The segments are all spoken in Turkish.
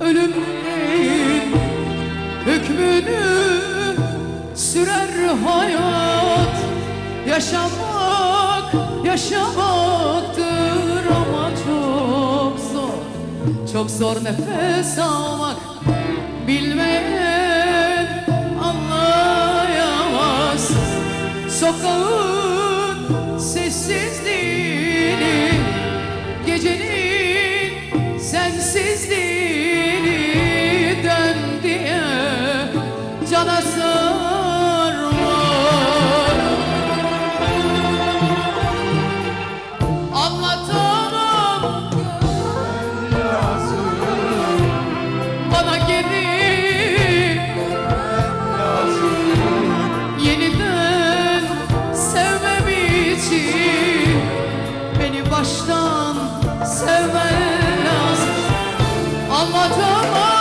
ayrılık hükmünü sürer hayat. Yaşamak yaşamaktır ama çok zor. Çok zor nefes almak bilmeyen anlayamaz. Sokağın sessizliğini gecenin sensizliğini Dön cana sarma Anlatamam. Bana geri Yeniden sevmem için Beni baştan sevmen lazım Anlatamam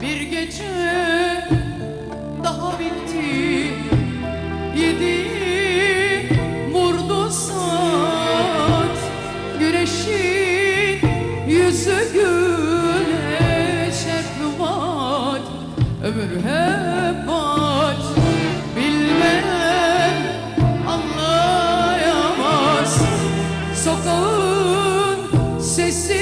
Bir gece daha bitti Yedi vurdu saat. Yüzü güneş hep Ömür hep var Bilmeyen anlayamaz. Sokağın sessizliğini